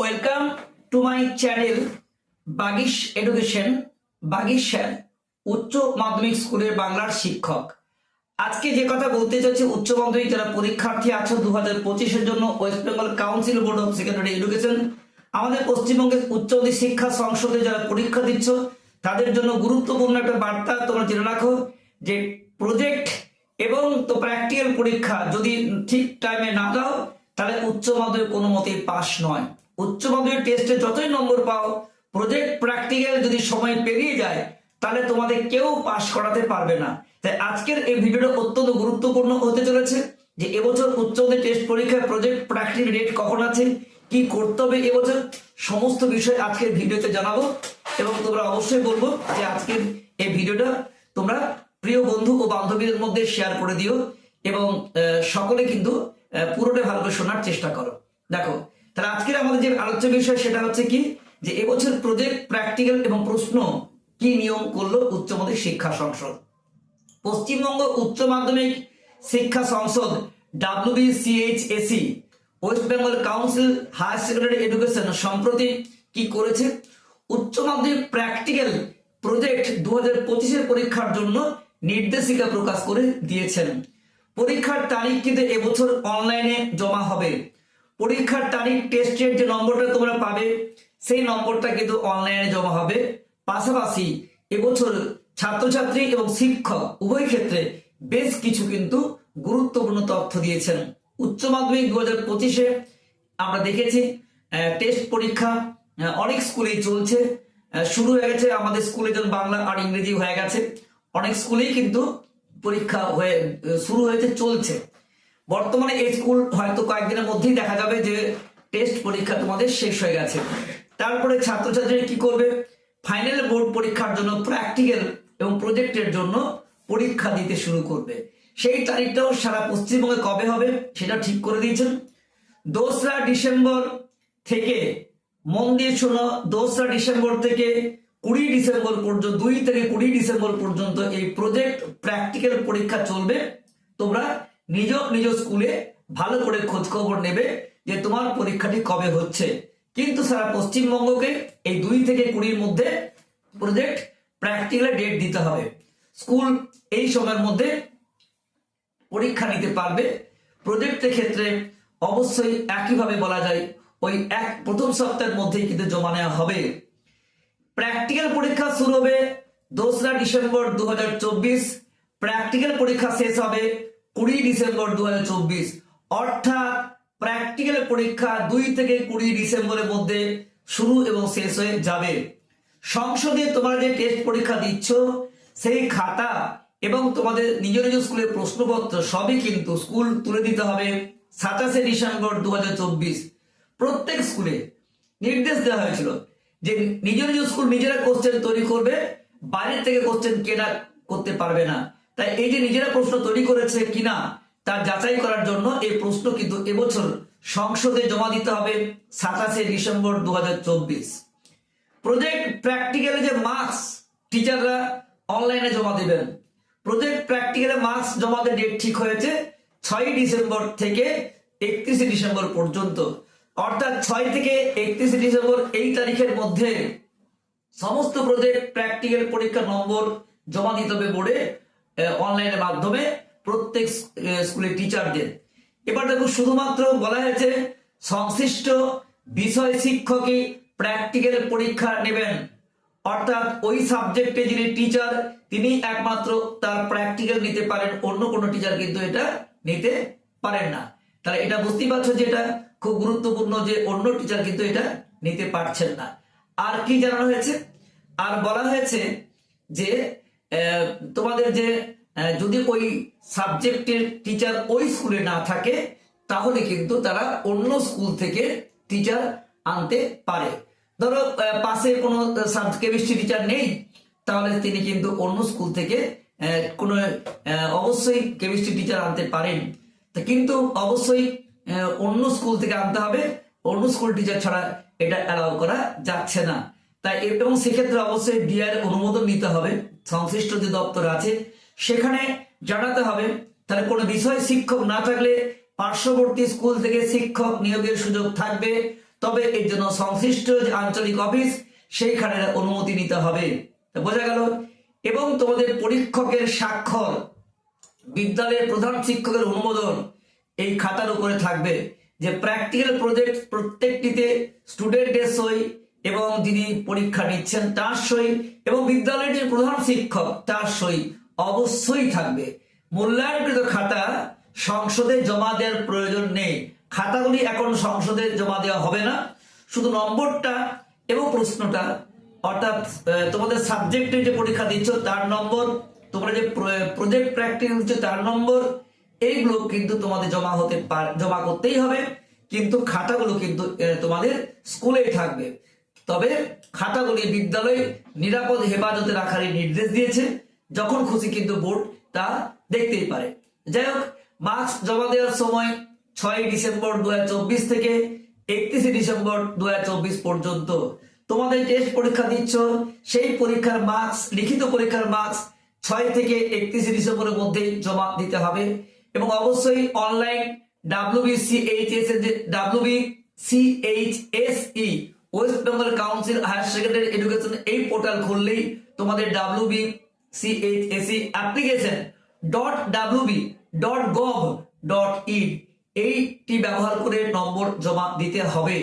Welcome to my channel Bagish education Bagish sir উচ্চ মাধ্যমিক স্কুলের বাংলার শিক্ষক। আজকে যে কথা বলতে চাচ্ছি উচ্চ মাধ্যমিক যারা পরীক্ষার্থী আছে দু হাজার পঁচিশের জন্য West Bengal council board of secondary education আমাদের পশ্চিমবঙ্গের উচ্চ শিক্ষা সংসদে যারা পরীক্ষা দিচ্ছ, তাদের জন্য গুরুত্বপূর্ণ একটা বার্তা তোমরা জেনে রাখো যে প্রজেক্ট এবং তো প্র্যাকটিক্যাল পরীক্ষা যদি ঠিক টাইমে না দাও, তাহলে উচ্চ মাধ্যমিক কোনো মতেই পাশ নয়। উচ্চ মাধ্যমিক টেস্টে যতই নম্বর পাও প্রজেক্ট প্র্যাকটিক্যাল যদি সময় পেরিয়ে যায়, তাহলে তোমাদের কেউ পাশ করাতে পারবে না। তাই আজকের এই ভিডিওটা অত্যন্ত গুরুত্বপূর্ণ হতে চলেছে যে এবছর উচ্চ মাধ্যমিক টেস্ট পরীক্ষায় প্রজেক্ট প্র্যাকটিক্যাল ডেট কখন আছে, কি করতে হবে এবছর, সমস্ত বিষয় আজকের ভিডিওতে জানাব এবং তোমরা অবশ্যই বলব যে আজকের এই ভিডিওটা তোমরা প্রিয় বন্ধু ও বান্ধবীদের মধ্যে শেয়ার করে দিও এবং সকলে কিন্তু পুরোটা ভালো করে শোনার চেষ্টা করো। দেখো তাহলে আজকের আমাদের যে আলোচ্য বিষয় সেটা হচ্ছে কি? যে এবছর প্রজেক্ট প্র্যাকটিক্যাল এবং প্রশ্ন কি নিয়ম করল উচ্চ মাধ্যমিক শিক্ষা সংসদ? পশ্চিমবঙ্গ উচ্চ মাধ্যমিক শিক্ষা সংসদ WBCHSE West Bengal council higher secondary education সম্প্রতি কি করেছে? উচ্চ মাধ্যমিক প্র্যাকটিক্যাল প্রজেক্ট দু হাজার পঁচিশের পরীক্ষার জন্য নির্দেশিকা প্রকাশ করে দিয়েছেন। পরীক্ষার তারিখ কিন্তু এবছর অনলাইনে জমা হবে। পরীক্ষার তারিখ টেস্টের যে নম্বরটা তোমরা পাবে, সেই নম্বরটা কিন্তু অনলাইনে জমা হবে। পাশাপাশি এবছর ছাত্রছাত্রী এবং শিক্ষক উভয় ক্ষেত্রে বেশ কিছু কিন্তু গুরুত্বপূর্ণ তথ্য দিয়েছেন। উচ্চ মাধ্যমিক দু হাজার পঁচিশে আমরা দেখেছি টেস্ট পরীক্ষা অনেক স্কুলেই চলছে। শুরু হয়ে গেছে আমাদের স্কুলে যেমন বাংলা আর ইংরেজি হয়ে গেছে, অনেক স্কুলেই কিন্তু পরীক্ষা হয়ে শুরু হয়েছে, চলছে। বর্তমানে এই স্কুল হয়তো কয়েকদিনের মধ্যেই দেখা যাবে যে টেস্ট পরীক্ষা তোমাদের শেষ হয়ে গেছে। তারপরে ছাত্রছাত্রীরা কি করবে? ফাইনাল বোর্ড পরীক্ষার জন্য প্র্যাকটিক্যাল এবং প্রজেক্টের জন্য পরীক্ষা দিতে শুরু করবে। সেই তারিখটাও সারা পশ্চিমবঙ্গে কবে হবে সেটা ঠিক করে দিয়েছেন। দোসরা ডিসেম্বর থেকে মন দিয়ে শোনো, দোসরা ডিসেম্বর থেকে কুড়ি ডিসেম্বর পর্যন্ত, দুই থেকে কুড়ি ডিসেম্বর পর্যন্ত এই প্রজেক্ট প্র্যাকটিক্যাল পরীক্ষা চলবে। তোমরা নিজ নিজ স্কুলে ভালো করে খোঁজ খবর নেবে যে তোমার পরীক্ষাটি কবে হচ্ছে। কিন্তু সারা পশ্চিমবঙ্গকে এই দুই থেকে কুড়ির মধ্যে প্রজেক্ট প্র্যাকটিক্যাল ডেট দিতে হবে। স্কুল এই সময়ের মধ্যে পরীক্ষা নিতে পারবে। প্রজেক্টের ক্ষেত্রে অবশ্যই একইভাবে বলা যায়, ওই এক, প্রথম সপ্তাহের মধ্যেই কিন্তু জমা নেওয়া হবে। প্র্যাকটিক্যাল পরীক্ষা শুরু হবে দোসরা ডিসেম্বর দু হাজার চব্বিশ। প্র্যাকটিক্যাল পরীক্ষা শেষ হবে কুড়ি ডিসেম্বর দু হাজার চব্বিশ, অর্থাৎ প্র্যাকটিক্যাল পরীক্ষা দুই থেকে কুড়ি ডিসেম্বরের মধ্যে শুরু এবং শেষ হয়ে যাবে। সংসদে তোমরা যে টেস্ট পরীক্ষা দিচ্ছ, সেই খাতা এবং তোমাদের নিজ নিজ স্কুলের প্রশ্নপত্র সবই কিন্তু স্কুল তুলে দিতে হবে সাতাশে ডিসেম্বর দু হাজার চব্বিশ। প্রত্যেক স্কুলে নির্দেশ দেওয়া হয়েছিল যে নিজ নিজ স্কুল নিজেরা কোশ্চেন তৈরি করবে, বাইরের থেকে কোশ্চেন কেনা করতে পারবে না। তাই এই যে নিজেরা প্রশ্ন তৈরি করেছে কিনা তার যাচাই করার জন্য এই প্রশ্ন কিন্তু এবছর সংসদে জমা দিতে হবে সাতাশে ডিসেম্বর দুহাজার চব্বিশ। প্রজেক্ট প্র্যাকটিক্যালে যে মার্কস টিচাররা অনলাইনে জমা দেবেন। প্রজেক্ট প্র্যাকটিক্যালে মার্কস জমাতে ডেট ঠিক হয়েছে ছয় ডিসেম্বর থেকে একত্রিশে ডিসেম্বর পর্যন্ত। অর্থাৎ ছয় থেকে একত্রিশে ডিসেম্বর এই তারিখের মধ্যে সমস্ত প্রজেক্ট প্র্যাকটিক্যাল পরীক্ষার নম্বর জমা দিতে হবে বোর্ডে। অনলাইনের মাধ্যমে প্রত্যেক স্কুলের টিচারদের এবার দেখো শুধুমাত্র বলা হয়েছে, সংশ্লিষ্ট বিষয় শিক্ষকই প্র্যাকটিক্যাল পরীক্ষা নেবেন। অর্থাৎ ওই সাবজেক্টে যিনি টিচার তিনি একমাত্র তার প্র্যাকটিক্যাল নিতে পারেন, অন্য কোনো টিচার কিন্তু এটা নিতে পারেন না। তাহলে এটা বুঝতেই পারছ যে এটা খুব গুরুত্বপূর্ণ যে অন্য টিচার কিন্তু এটা নিতে পারছেন না। আর কি জানানো হয়েছে? আর বলা হয়েছে যে তোমাদের যে যদি ওই সাবজেক্টের টিচার ওই স্কুলে না থাকে, তাহলে কিন্তু তারা অন্য স্কুল থেকে টিচার আনতে পারে। ধরো পাশে কোনো কেমিস্ট্রি টিচার নেই, তাহলে তিনি কিন্তু অন্য স্কুল থেকে কোনো অবশ্যই কেমিস্ট্রি টিচার আনতে পারেন। কিন্তু অবশ্যই অন্য স্কুল থেকে আনতে হবে। অন্য স্কুল টিচার ছাড়া এটা অ্যালাউ করা যাচ্ছে না। তাই এবং সেক্ষেত্রে অবশ্যই ডিআর অনুমোদন নিতে হবে। সংশ্লিষ্ট যে দপ্তর আছে, সেখানে জানাতে হবে। তাহলে কোনো বিষয় শিক্ষক না থাকলে পার্শ্ববর্তী স্কুল থেকে শিক্ষক নিয়োগের সুযোগ থাকবে। তবে এর জন্য সংশ্লিষ্ট যে আঞ্চলিক অফিস সেইখানে অনুমতি নিতে হবে। বোঝা গেল? এবং তোমাদের পরীক্ষকের স্বাক্ষর, বিদ্যালয়ের প্রধান শিক্ষকের অনুমোদন, এই খাতার উপরে থাকবে যে প্র্যাকটিক্যাল প্রজেক্ট প্রত্যেকটিতে স্টুডেন্টের সই এবং যিনি পরীক্ষা নিচ্ছেন তার সই এবং বিদ্যালয়ের যে প্রধান শিক্ষক তার সই অবশ্যই থাকবে। মূল্যায়নকৃত খাতা সংসদে জমা দেওয়ার প্রয়োজন নেই। খাতাগুলি এখন সংসদে জমা দেওয়া হবে না। শুধু নম্বরটা এবং প্রশ্নটা। অর্থাৎ তোমাদের সাবজেক্টে যে পরীক্ষা দিচ্ছ তার নম্বর, তোমরা যে প্রজেক্ট প্র্যাকটিস হচ্ছে তার নম্বর, এইগুলো কিন্তু তোমাদের জমা হতে পার জমা করতেই হবে। কিন্তু খাতাগুলো কিন্তু তোমাদের স্কুলেই থাকবে। তবে খাতাগুলি বিদ্যালয়ে নিরাপদ হেফাজতে রাখার নির্দেশ দিয়েছে। যখন খুশি কিন্তু বোর্ড তা দেখতেই পারে। যাই হোক মার্কস জমা দেওয়ার সময় ছয় ডিসেম্বর দুহাজার চব্বিশ থেকে একত্রিশে ডিসেম্বর দুহাজার চব্বিশ পর্যন্ত তোমাদের টেস্ট পরীক্ষা দিচ্ছ, সেই পরীক্ষার মার্কস লিখিত পরীক্ষার মার্কস ছয় থেকে একত্রিশে ডিসেম্বরের মধ্যে জমা দিতে হবে এবং অবশ্যই অনলাইন ডাব্লিউবিসিএইচএস এর যে WBCHSE West Bengal council higher secondary education এই পোর্টাল খুললেই তোমাদের WBCHSE application dot WB dot gov dot in এইটি ব্যবহার করে নম্বর জমা দিতে হবে।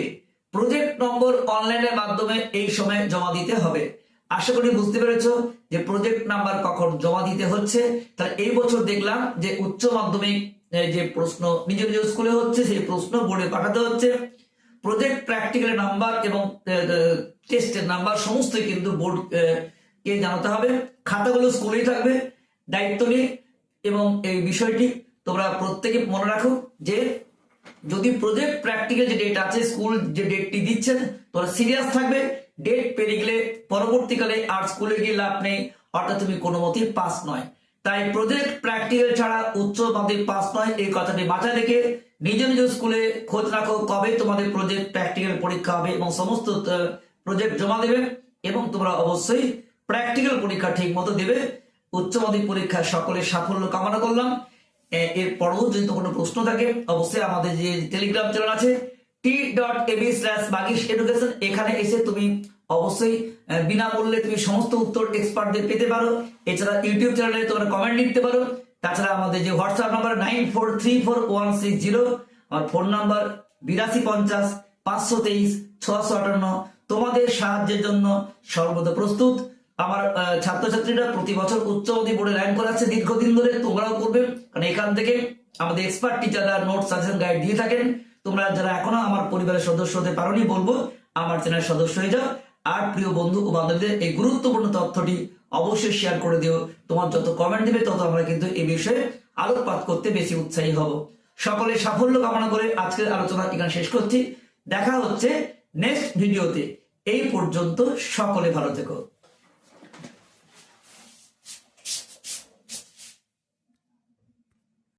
প্রজেক্ট নম্বর অনলাইনের মাধ্যমে এই সময় জমা দিতে হবে। আশা করি বুঝতে পেরেছ যে প্রজেক্ট নাম্বার কখন জমা দিতে হচ্ছে। তাহলে এই বছর দেখলাম যে উচ্চ মাধ্যমিক যে প্রশ্ন, নিজ নিজ স্কুলে হচ্ছে, সেই প্রশ্ন বোর্ডে পাঠাতে হচ্ছে। প্রজেক্ট প্র্যাকটিক্যাল নাম্বার এবং টেস্টের নাম্বার সমস্তই কিন্তু বোর্ড কে জানাতে হবে। খাতাগুলো স্কুলেই থাকবে, দায়িত্ব নিয়ে এবং এই বিষয়টি তোমরা প্রত্যেকে মনে রাখো যে, যদি প্রজেক্ট প্র্যাকটিক্যাল যে ডেট আছে স্কুল যে ডেটটি দিচ্ছেন, তোমরা সিরিয়াস থাকবে। ডেট পেরিয়ে গেলে পরবর্তীকালে আর স্কুলে গিয়ে লাভ নেই, অর্থাৎ তুমি কোনো মতেই পাস নয়। তাই প্রজেক্ট প্র্যাকটিক্যাল ছাড়া উচ্চ মাধ্যমিক পাস নয়, এই কথাটি মাথায় রেখে নিজ নিজ স্কুলে খোঁজ রাখো কবে তোমাদের প্রজেক্ট প্র্যাকটিক্যাল পরীক্ষা হবে এবং সমস্ত প্রজেক্ট জমা দেবে এবং তোমরা অবশ্যই প্র্যাকটিক্যাল পরীক্ষা ঠিক মতো দেবে। উচ্চ মাধ্যমিক পরীক্ষায় সকলের সাফল্য কামনা করলাম। এর পরেও যদি কোনো প্রশ্ন থাকে, অবশ্যই আমাদের যে টেলিগ্রাম চ্যানেল আছে T dot AB slash Bagish education এখানে এসে তুমি অবশ্যই বিনামূল্যে তুমি সমস্ত উত্তর এক্সপার্টদের পেতে পারো। এছাড়া ইউটিউব চ্যানেলে তোমরা কমেন্ট লিখতে পারো। তাছাড়া আমাদের যে WhatsApp number nine four three four one six zero আমার ফোন নাম্বার বিরাশি পঞ্চাশ, পাঁচশো তেইশ, ছশো আটান্ন, তোমাদের সাহায্যের জন্য সর্বদা প্রস্তুত। আমার ছাত্রছাত্রীরা প্রতি বছর উচ্চ মাধ্যমিক বোর্ডে র্যাঙ্ক করাচ্ছে দীর্ঘদিন ধরে তোমরাও করবে। কারণ এখান থেকে আমাদের এক্সপার্ট টিচাররা নোট সাজেশন গাইড দিয়ে থাকেন। তোমরা যারা এখনও আমার পরিবারের সদস্য হতে পারোনি, বলব, আমার চ্যানেল সদস্য হয়ে যাও। আর প্রিয় বন্ধু ও বান্ধবীদের এই গুরুত্বপূর্ণ তথ্যটি অবশ্যই শেয়ার করে দিও। তোমার যত কমেন্ট দিবে তত আমরা কিন্তু এই বিষয়ে আলোকপাত করতে বেশি উৎসাহী হব। সকলে সাফল্য কামনা করে আজকের আলোচনা এখানে শেষ করছি। দেখা হচ্ছে নেক্সট ভিডিওতে এই পর্যন্ত সকলে ভালো থেকো।